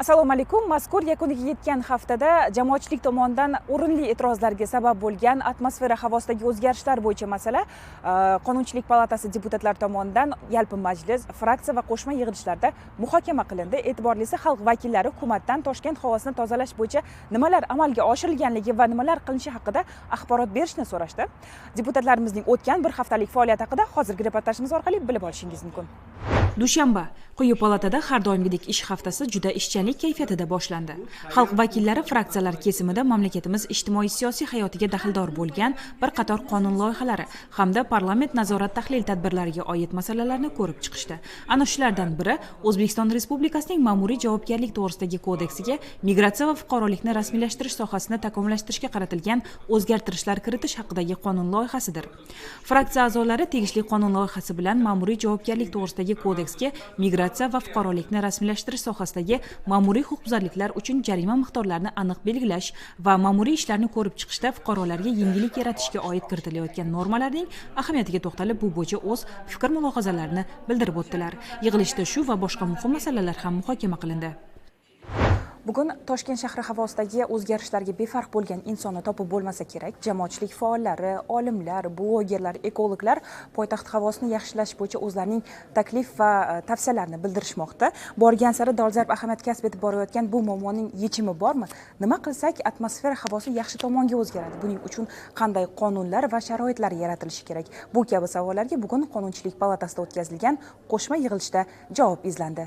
assalomu alaykum. Mazkur yakuniga yetgan haftada jamoatchilik tomonidan o'rinli e'tirozlarga sabab bo'lgan atmosfera havosidagi o'zgarishlar bo'yicha masala uh, qonunchilik palatasi deputatlari tomonidan yalpi majlis fraksiya va qo'shma yig'ilishlarda muhokama qilindi. E'tiborlisi xalq vakillari hukumatdan toshkent havosini tozalash bo'yicha nimalar amalga oshirilganligi va nimalar qilinishi haqida axborot berishni so'rashdi. Deputatlarimizning o'tgan bir haftalik faoliyati haqida hozirgi reportajimiz orqali bilib olishingiz mumkin. Dushanba quyi palatada har doimgidek ish haftasi juda ishchanlik kayfiyatida boshlandi. Xalq vakillari fraksiyalar kesimida mamlakatimiz ijtimoiy siyosiy hayotiga daxldor bo'lgan bir qator qonun loyihalari hamda parlament nazorat tahlil tadbirlariga oid masalalarni ko'rib chiqishdi. Ana shulardan biri o'zbekiston respublikasining ma'muriy javobgarlik to'g'risidagi kodeksiga migratsiya va fuqarolikni rasmiylashtirish sohasini takomillashtirishga qaratilgan o'zgartirishlar kiritish haqidagi qonun loyihasidir. Fraksiya a'zolari tegishli qonun loyihasi bilan ma'muriy javobgarlik to'g'risidagi kodeksga migratsiya va fuqarolikni rasmiylashtirish sohasidagi ma'muriy huquqbuzarliklar uchun jarima miqdorlarini aniq belgilash va ma'muriy ishlarni ko'rib chiqishda fuqarolarga yengillik yaratishga oid kiritilayotgan normalarning ahamiyatiga to'xtalib bu bo'yicha o'z fikr mulohazalarini bildirib o'tdilar. Yig'ilishda shu va boshqa muhim masalalar ham muhokama qilindi. Bugun toshkent shahri havosidagi o'zgarishlarga befarq bo'lgan insonni topib bo'lmasa kerak. Jamoatchilik faollari olimlar blogerlar ekologlar poytaxt havosini yaxshilash bo'yicha o'zlarining taklif va e, tavsiyalarini bildirishmoqda. Borgan sari dolzarb ahamiyat kasb etib borayotgan bu muammoning yechimi bormi? Nima qilsak atmosfera havosi yaxshi tomonga o'zgaradi. Buning uchun qanday qonunlar va sharoitlar yaratilishi kerak? Bu kabi savollarga bugun qonunchilik palatasida o'tkazilgan qo'shma yig'ilishda javob izlandi.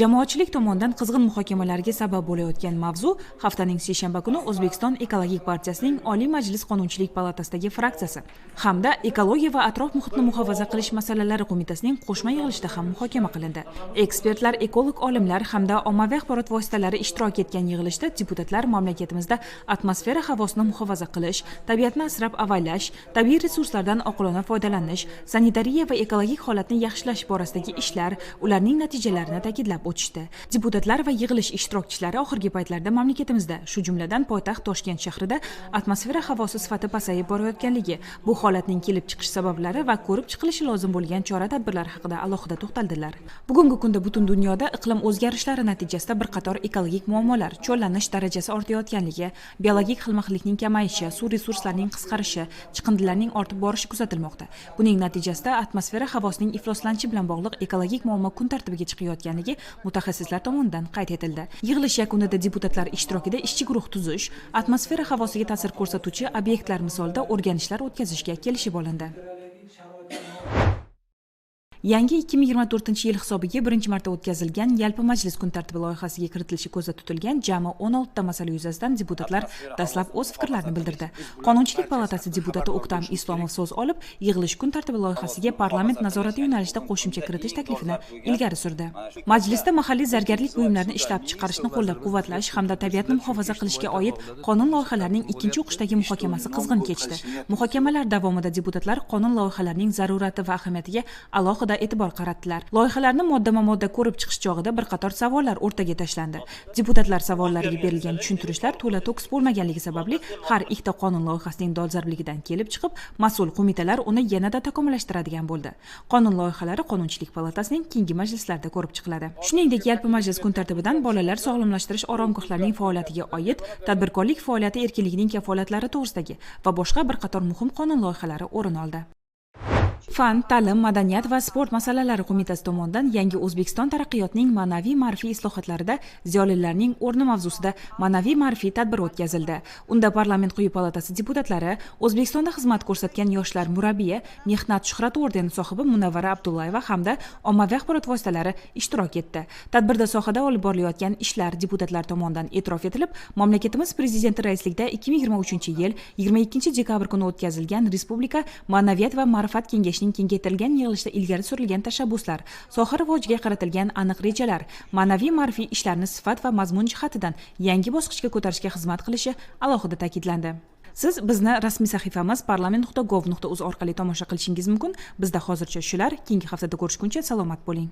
Jamoatchilik tomonidan qizg'in muhokamalarga sabab bo'layotgan mavzu haftaning seshanba kuni o'zbekiston ekologik partiyasining oliy majlis qonunchilik palatasidagi fraksiyasi hamda ekologiya va atrof muhitni muhofaza qilish masalalari qo'mitasining qo'shma yig'ilishida ham muhokama qilindi. Ekspertlar ekolog olimlar hamda ommaviy axborot vositalari ishtirok etgan yig'ilishda deputatlar mamlakatimizda atmosfera havosini muhofaza qilish tabiatni asrab avaylash tabiiy resurslardan oqilona foydalanish sanitariya va ekologik holatni yaxshilash borasidagi ishlar ularning natijalarini ta'kidlab o'tishdi. Deputatlar va yig'ilish ishtirokchilari oxirgi paytlarda mamlakatimizda shu jumladan poytaxt toshkent shahrida atmosfera havosi sifati pasayib borayotganligi bu holatning kelib chiqish sabablari va ko'rib chiqilishi lozim bo'lgan chora tadbirlar haqida alohida to'xtaldilar. Bugungi kunda butun dunyoda iqlim o'zgarishlari natijasida bir qator ekologik muammolar cho'llanish darajasi ortayotganligi biologik xilma xillikning kamayishi suv resurslarining qisqarishi chiqindilarning ortib borishi kuzatilmoqda. Buning natijasida atmosfera havosining ifloslanishi bilan bog'liq ekologik muammo kun tartibiga chiqayotganligi mutaxassislar tomonidan qayd etildi. Yig'ilish yakunida deputatlar ishtirokida ishchi guruh tuzish atmosfera havosiga ta'sir ko'rsatuvchi obyektlar misolida o'rganishlar o'tkazishga kelishib olindi. Yangi 2024 yil hisobiga birinchi marta o'tkazilgan yalpi majlis kun tartibi loyihasiga kiritilishi ko'zda tutilgan jami 16 ta masala yuzasidan deputatlar dastlab o'z fikrlarini bildirdi. Qonunchilik palatasi deputati o'ktam islomov so'z olib yig'ilish kun tartibi loyihasiga parlament nazorati yo'nalishida qo'shimcha kiritish taklifini ilgari surdi. Majlisda mahalliy zargarlik buyumlarini ishlab chiqarishni qo'llab-quvvatlash hamda tabiatni muhofaza qilishga oid qonun loyihalarining ikkinchi o'qishdagi muhokamasi qizg'in kechdi. Muhokamalar davomida deputatlar qonun loyihalarining zarurati va ahamiyatiga alohida alohida e'tibor qaratdilar. Loyihalarni moddama modda ko'rib chiqish chog'ida bir qator savollar o'rtaga tashlandi. Deputatlar savollariga berilgan tushuntirishlar to'la to'kis bo'lmaganligi sababli har ikkita qonun loyihasining dolzarbligidan kelib chiqib mas'ul qo'mitalar uni yanada takomillashtiradigan bo'ldi. Qonun loyihalari qonunchilik palatasining keyingi majlislarida ko'rib chiqiladi. Shuningdek yalpi majlis kun tartibidan bolalar sog'lomlashtirish oromgohlarining faoliyatiga oid tadbirkorlik faoliyati erkinligining kafolatlari to'g'risidagi va boshqa bir qator muhim qonun loyihalari o'rin oldi. Fan ta'lim madaniyat va sport masalalari qo'mitasi tomonidan yangi o'zbekiston taraqqiyotining ma'naviy ma'rifiy islohotlarida ziyolilarning o'rni mavzusida ma'naviy ma'rifiy tadbir o'tkazildi. Unda parlament quyi palatasi deputatlari o'zbekistonda xizmat ko'rsatgan yoshlar murabbiyi mehnat shuhrati ordeni sohibi munavvara abdullayeva hamda ommaviy axborot vositalari ishtirok etdi. Tadbirda sohada olib borilayotgan ishlar deputatlar tomonidan e'tirof etilib mamlakatimiz prezidenti raisligida 2023 yil 22 dekabr kuni o'tkazilgan respublika ma'naviyat va ma'rifat kengashining kengashining kengaytirilgan yig'ilishida ilgari surilgan tashabbuslar soha rivojiga qaratilgan aniq rejalar ma'naviy ma'rifiy ishlarni sifat va mazmun jihatidan yangi bosqichga ko'tarishga xizmat qilishi alohida ta'kidlandi. Siz bizni rasmiy sahifamiz parlament nuqta gov nuqta uz orqali tomosha qilishingiz mumkin. Bizda hozircha shular. Keyingi haftada ko'rishguncha salomat bo'ling.